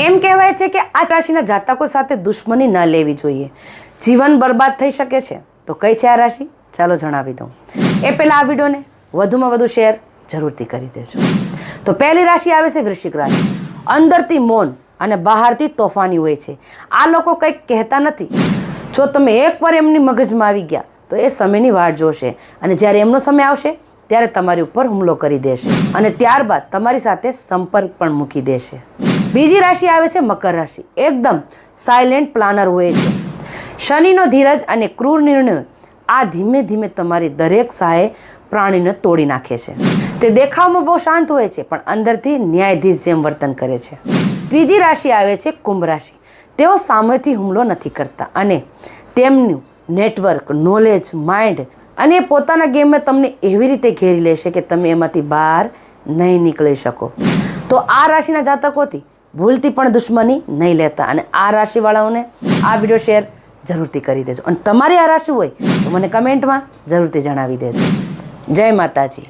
એમ કહેવાય છે કે આ રાશિના જાતકો સાથે દુશ્મની ન લેવી જોઈએ. જીવન બરબાદ થઈ શકે છે. તો કઈ છે આ રાશિ? ચાલો જણાવી દઉં. એ પહેલાં આ વિડીયોને વધુમાં વધુ શેર જરૂરથી કરી દેજો. તો પહેલી રાશિ આવે છે વૃશ્ચિક રાશિ. અંદરથી મૌન અને બહારથી તોફાની હોય છે. આ લોકો કંઈક કહેતા નથી. જો તમે એકવાર એમની મગજમાં આવી ગયા, તો એ સમયની વાટ જોશે અને જ્યારે એમનો સમય આવશે, ત્યારે તમારી ઉપર હુમલો કરી દેશે અને ત્યારબાદ તમારી સાથે સંપર્ક પણ મૂકી દેશે. બીજી રાશિ આવે છે મકર રાશિ. એકદમ સાયલેન્ટ પ્લાનર હોય છે. શનિનો ધીરજ અને ક્રૂર નિર્ણય આ ધીમે ધીમે તમારી દરેક સહાય પ્રાણીને તોડી નાખે છે. તે દેખાવમાં બહુ શાંત હોય છે, પણ અંદરથી ન્યાયાધીશ જેમ વર્તન કરે છે. ત્રીજી રાશિ આવે છે કુંભ રાશિ. તેઓ સામેથી હુમલો નથી કરતા અને તેમનું નેટવર્ક નોલેજ માઇન્ડ અને પોતાના ગેમમાં તમને એવી રીતે ઘેરી લેશે કે તમે એમાંથી બહાર નહીં નીકળી શકો. તો આ રાશિના જાતકોથી ભૂલથી પણ દુશ્મની નહીં લેતા. અને આ રાશિવાળાઓને આ વીડિયો શેર જરૂરથી કરી દેજો. અને તમારી આ રાશિ હોય તો મને કમેન્ટમાં જરૂરથી જણાવી દેજો. જય માતાજી.